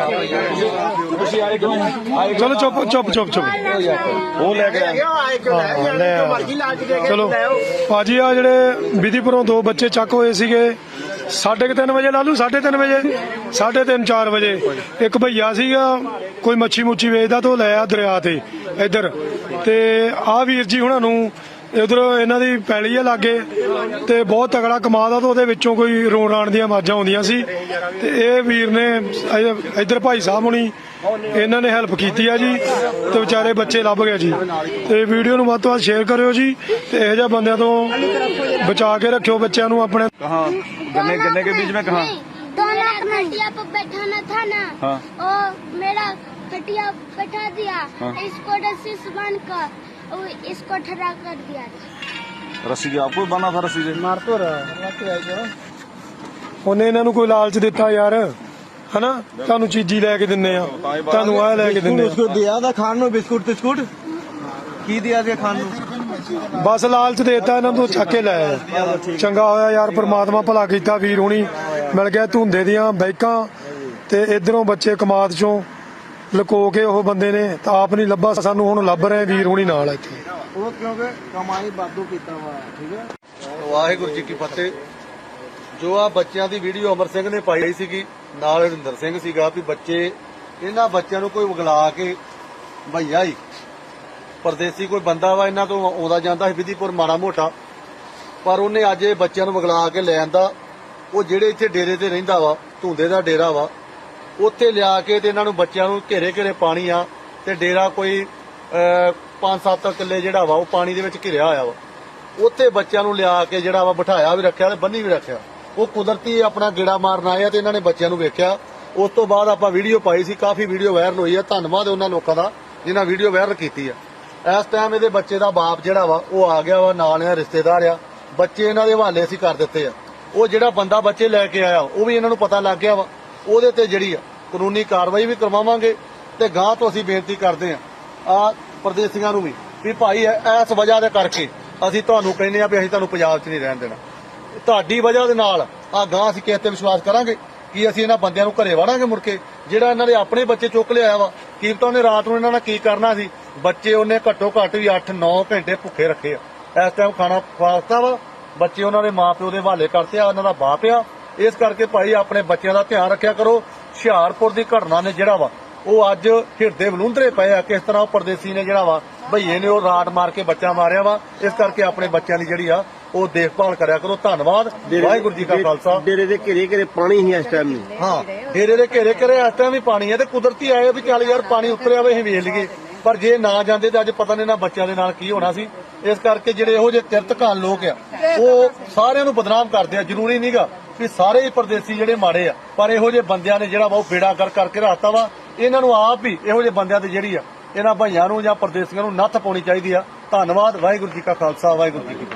ਤੁਸੀਂ ਆਏ ਕਿਉਂ ਆਏ ਚਲੋ ਚੁੱਪ ਚੁੱਪ ਚੁੱਪ ਚੁੱਪ। ਉਹ ਲੈ ਕੇ ਆਏ ਹਾਂ, ਲੈ ਚਲੋ ਭਾਜੀ ਆ ਜਿਹੜੇ ਵਿਧੀਪੁਰੋਂ ਦੋ ਬੱਚੇ ਚੱਕ ਹੋਏ ਸੀਗੇ ਸਾਢੇ ਕੁ ਤਿੰਨ ਵਜੇ ਲਾ ਲੂ ਸਾਢੇ ਤਿੰਨ ਵਜੇ? ਸਾਢੇ ਤਿੰਨ 4 ਵਜੇ। ਇੱਕ ਭਈਆ ਸੀਗਾ ਕੋਈ ਮੱਛੀ ਮੁੱਛੀ ਵੇਚਦਾ ਤੋਂ ਲੈ ਆ ਦਰਿਆ ਤੇ ਇੱਧਰ। ਤੇ ਆ ਵੀਰ ਜੀ ਹੁਣਾਂ ਨੂੰ ਉਧਰ ਇਹਨਾਂ ਦੀ ਪੈਲੀ ਆ ਲਾਗੇ ਤੇ ਬਹੁਤ ਤਗੜਾ ਕਮਾਦਾ ਤੋਂ ਉਹਦੇ ਵਿੱਚੋਂ ਕੋਈ ਰੋਣ ਰਾਣ ਦੀਆਂ ਆਵਾਜ਼ਾਂ ਆਉਂਦੀਆਂ ਸੀ ਤੇ ਇਹ ਵੀਰ ਨੇ ਇ- ਇੱਧਰ ਭਾਈ ਸਾਹਿਬ ਹੁਣੀ ਇਹਨਾਂ ਨੇ ਹੈਲਪ ਕੀਤੀ ਆ ਜੀ ਤੇ ਵਿਚਾਰੇ ਬੱਚੇ ਲੱਭ ਗਏ ਜੀ ਤੇ ਵੀਡੀਓ ਨੂੰ ਵੱਧ ਤੋਂ ਵੱਧ ਸ਼ੇਅਰ ਕਰਿਓ ਜੀ ਤੇ ਇਹੋ ਜਿਹੇ ਬੰਦਿਆਂ ਤੋਂ ਬਚਾ ਕੇ ਰੱਖਿਓ ਬੱਚਿਆਂ ਨੂੰ ਆਪਣੇ कहाँ गन्ने गन्ने के बीच में कहाँ दोनों खटिया पर बैठाना था ना हाँ। और मेरा खटिया बैठा दिया हाँ। इसको रस्सी से बांध कर और इसको ठरा कर दिया रस्सी की आपको बना था रस्सी से मार तो ਉਹਨੇ ਇਹਨਾਂ ਨੂੰ ਕੋਈ ਲਾਲਚ ਦਿੱਤਾ ਯਾਰ ਹਨਾ ਤੁਹਾਨੂੰ ਚੀਜ਼ੀ ਲੈ ਕੇ ਦਿੰਨੇ ਆ ਤੁਹਾਨੂੰ ਆਹ ਲੈ ਕੇ ਦਿੰਨੇ ਆ ਦਿਆ ਦਾ ਖਾਣ ਨੂੰ ਬਿਸਕੁਟ ਬਿਸਕੁਟ ਕੀ ਦਿਆ ਗਿਆ ਖਾਣ ਨੂੰ ਬਸ ਲਾਲਚ ਦੇਤਾ ਇਹਨਾਂ ਨੂੰ ਚੱਕ ਕੇ ਲੈ ਆਏ। ਚੰਗਾ ਹੋਇਆ ਯਾਰ ਪ੍ਰਮਾਤਮਾ ਭਲਾ ਕੀਤਾ ਵੀਰ ਹੁਣੀ ਮਿਲ ਗਿਆ ਧੁੰਦੇ ਦੀਆਂ ਬੈਕਾਂ ਤੇ ਇਧਰੋਂ ਬੱਚੇ ਕਮਾਦ ਚੋਂ ਲੁਕੋ ਕੇ ਉਹ ਬੰਦੇ ਨੇ ਤਾਂ ਆਪ ਨਹੀਂ ਲੱਭਾ ਸਾਨੂੰ ਹੁਣ ਲੱਭ ਰਹੇ ਵੀਰ ਹੁਣੀ ਨਾਲ ਇੱਥੇ। ਉਹ ਕਿਉਂਕਿ ਕਮਾਈ ਬਾਦੂ ਕੀਤਾ ਵਾ ਠੀਕ ਹੈ? ਵਾਹਿਗੁਰੂ ਜੀ ਕੀ ਫਤਿਹ। ਜੋ ਆ ਬੱਚਿਆਂ ਦੀ ਵੀਡੀਓ ਅਮਰ ਸਿੰਘ ਨੇ ਪਾਈ ਸੀਗੀ ਨਾਲ ਹਰਿੰਦਰ ਸਿੰਘ ਸੀਗਾ ਵੀ ਬੱਚੇ ਇਹਨਾਂ ਬੱਚਿਆਂ ਨੂੰ ਕੋਈ ਉਗਲਾ ਕੇ ਭਈਆ ਹੀ ਪਰਦੇਸੀ ਕੋਈ ਬੰਦਾ ਵਾ ਇਹਨਾਂ ਤੋਂ ਆਉਂਦਾ ਜਾਂਦਾ ਸੀ ਵਿਧੀਪੁਰ ਮਾੜਾ ਮੋਟਾ ਪਰ ਉਹਨੇ ਅੱਜ ਇਹ ਬੱਚਿਆਂ ਨੂੰ ਉਗਲਾ ਕੇ ਲੈ ਆਂਦਾ। ਉਹ ਜਿਹੜੇ ਇੱਥੇ ਡੇਰੇ ਤੇ ਰਹਿੰਦਾ ਵਾ ਧੁੰਦੇ ਦਾ ਡੇਰਾ ਵਾ ਉੱਥੇ ਲਿਆ ਕੇ ਤੇ ਇਹਨਾਂ ਨੂੰ ਬੱਚਿਆਂ ਨੂੰ ਘੇਰੇ ਘੇਰੇ ਪਾਣੀ ਆ ਤੇ ਡੇਰਾ ਕੋਈ 5-7 ਕਿੱਲੇ ਜਿਹੜਾ ਵਾ ਉਹ ਪਾਣੀ ਦੇ ਵਿੱਚ ਘਿਰਿਆ ਹੋਇਆ ਵਾ। ਉੱਥੇ ਬੱਚਿਆਂ ਨੂੰ ਲਿਆ ਕੇ ਜਿਹੜਾ ਵਾ ਬਿਠਾਇਆ ਵੀ ਰੱਖਿਆ ਤੇ ਬੰਨੀ ਵੀ ਰੱਖਿਆ। ਉਹ ਕੁਦਰਤੀ ਆਪਣਾ ਗੇੜਾ ਮਾਰਨ ਆਇਆ ਆ ਤੇ ਇਹਨਾਂ ਨੇ ਬੱਚਿਆਂ ਨੂੰ ਵੇਖਿਆ। ਉਸ ਤੋਂ ਬਾਅਦ ਆਪਾਂ ਵੀਡੀਓ ਪਾਈ ਸੀ, ਕਾਫੀ ਵੀਡੀਓ ਵਾਇਰਲ ਹੋਈ ਆ। ਧੰਨਵਾਦ ਉਹਨਾਂ ਲੋਕਾਂ ਦਾ ਜਿਨ੍ਹਾਂ ਵੀਡੀਓ ਵਾਇਰਲ ਕੀਤੀ ਆ। ਇਸ ਟਾਈਮ ਇਹਦੇ ਬੱਚੇ ਦਾ ਬਾਪ ਜਿਹੜਾ ਵਾ, ਉਹ ਆ ਗਿਆ ਵਾ, ਨਾਲ ਆ, ਰਿਸ਼ਤੇਦਾਰ ਆ। ਬੱਚੇ ਇਹਨਾਂ ਦੇ ਹਵਾਲੇ ਅਸੀਂ ਕਰ ਦਿੱਤੇ ਆ। ਉਹ ਜਿਹੜਾ ਬੰਦਾ ਬੱਚੇ ਲੈ ਕੇ ਆਇਆ, ਉਹ ਵੀ ਇਹਨਾਂ ਨੂੰ ਪਤਾ ਲੱਗ ਗਿਆ ਵਾ। ਉਹਦੇ ਤੇ ਜਿਹੜੀ ਆ, ਕਾਨੂੰਨੀ ਕਾਰਵਾਈ ਵੀ ਕਰਵਾਵਾਂਗੇ ਤੇ ਗਾਂ ਤੋਂ ਅਸੀਂ ਬੇਨਤੀ ਕਰਦੇ ਆ ਆ ਪ੍ਰਦੇਸੀਆਂ ਨੂੰ ਵੀ ਵੀ ਭਾਈ ਇਸ ਵਜ੍ਹਾ ਦੇ ਕਰਕੇ ਅਸੀਂ ਤੁਹਾਨੂੰ ਕਹਿੰਦੇ ਆ ਵੀ ਅਸੀਂ ਤੁਹਾਨੂੰ ਪੰਜਾਬ 'ਚ ਨਹੀਂ ਰਹਿਣ ਦੇਣਾ। ਤੁਹਾਡੀ ਵਜ੍ਹਾ ਦੇ ਨਾਲ ਆ ਗਾਂ ਅਸੀਂ ਕਿਸੇ ਤੇ ਵਿਸ਼ਵਾਸ ਕਰਾਂਗੇ ਕਿ ਅਸੀਂ ਇਹਨਾਂ ਬੰਦਿਆਂ ਨੂੰ ਘਰੇ ਵੜਾਂਗੇ ਮੁੜ ਕੇ, ਜਿਹੜਾ ਇਹਨਾਂ ਦੇ ਆਪਣੇ ਬੱਚੇ ਚੁੱਕ ਲਿਆ ਵਾ। ਕੀ ਉਹਨੇ ਰਾਤ ਨੂੰ ਇਹਨਾਂ ਨਾਲ ਕੀ ਕਰਨਾ ਸੀ? ਬੱਚੇ ਉਹਨੇ ਘੱਟੋ ਘੱਟ ਵੀ 8-9 ਘੰਟੇ ਭੁੱਖੇ ਰੱਖੇ ਆ। ਇਸ ਟਾਈਮ ਖਾਣਾ ਖਵਾਸਤਾ ਵਾ। ਬੱਚੇ ਉਹਨਾਂ ਦੇ ਮਾਪਿਓ ਦੇ ਹਵਾਲੇ ਕਰਤੇ ਆ, ਉਹਨਾਂ ਦਾ ਬਾਪ ਆ। ਇਸ ਕਰਕੇ ਭਾਈ ਆਪਣੇ ਬੱਚਿਆਂ ਦਾ ਧਿਆਨ ਰੱਖਿਆ ਕਰੋ। ਹੁਸ਼ਿਆਰਪੁਰ ਦੀ ਘਟਨਾ ਨੇ ਜਿਹੜਾ ਵਾ ਉਹ ਅੱਜ ਹਿਰਦੇ ਬਲੂੰਦਰੇ ਪਏ ਆ ਕਿਸ ਤਰ੍ਹਾਂ ਉਹ ਪਰਦੇਸੀ ਨੇ ਜਿਹੜਾ ਵਾ ਭਈਏ ਨੇ ਉਹ ਰਾਟ ਮਾਰ ਕੇ ਬੱਚਾ ਮਾਰਿਆ ਵਾ। ਇਸ ਕਰਕੇ ਆਪਣੇ ਬੱਚਿਆਂ ਦੀ ਜਿਹੜੀ ਆ ਉਹ ਦੇਖਭਾਲ ਕਰਿਆ ਕਰੋ। ਧੰਨਵਾਦ। ਵਾਹਿਗੁਰੂ ਜੀ ਕਾ ਖਾਲਸਾ। ਡੇਰੇ ਦੇ ਘੇਰੇ ਘੇਰੇ ਪਾਣੀ ਹੀ ਇਸ ਟਾਈਮ ਨਹੀਂ। ਹਾਂ ਡੇਰੇ ਦੇ ਘੇਰੇ ਘੇਰੇ ਇਸ ਟਾਈਮ ਵੀ ਪਾਣੀ ਹੈ ਤੇ ਕੁਦਰਤੀ ਆਏ ਵੀ ਚੱਲ ਯਾਰ ਪਾਣੀ ਉਤਰਿਆ ਵੇ ਅਸੀਂ ਵੇਖ ਲਈਏ। ਪਰ ਜੇ ਨਾ ਜਾਂਦੇ ਤੇ ਅੱਜ ਪਤਾ ਨਹੀਂ ਨਾ ਬੱਚਿਆਂ ਦੇ ਨਾਲ ਕੀ ਹੋਣਾ ਸੀ। ਇਸ ਕਰਕੇ ਜਿਹੜੇ ਇਹੋ ਜਿਹੇ ਕਿਰਤਕਾਨ ਲੋਕ ਆ ਉਹ ਸਾਰਿਆਂ ਨੂੰ ਬਦਨਾਮ ਕਰਦੇ ਆ। ਜ਼ਰੂਰੀ ਨਹੀਂਗਾ ਵੀ ਸਾਰੇ ਹੀ ਪਰਦੇਸੀ ਜਿਹੜੇ ਮਾੜੇ ਆ, ਪਰ ਇਹੋ ਜਿਹੇ ਬੰਦਿਆਂ ਨੇ ਜਿਹੜਾ ਵਾ ਉਹ ਬੇੜਾ ਕਰ ਕਰਕੇ ਰੱਖਤਾ ਵਾ। ਇਹਨਾਂ ਨੂੰ ਆਪ ਹੀ ਇਹੋ ਜਿਹੇ ਬੰਦਿਆਂ ਤੇ ਜਿਹੜੀ ਆ, ਇਹਨਾਂ ਭਾਈਆਂ ਨੂੰ ਜਾਂ ਪਰਦੇਸੀਆਂ ਨੂੰ ਨੱਥ ਪਾਉਣੀ ਚਾਹੀਦੀ ਆ। ਧੰਨਵਾਦ, ਵਾਹਿਗੁਰੂ ਜੀ ਕਾ ਖਾਲਸਾ, ਵਾਹਿਗੁਰੂ ਜੀ ਕੀ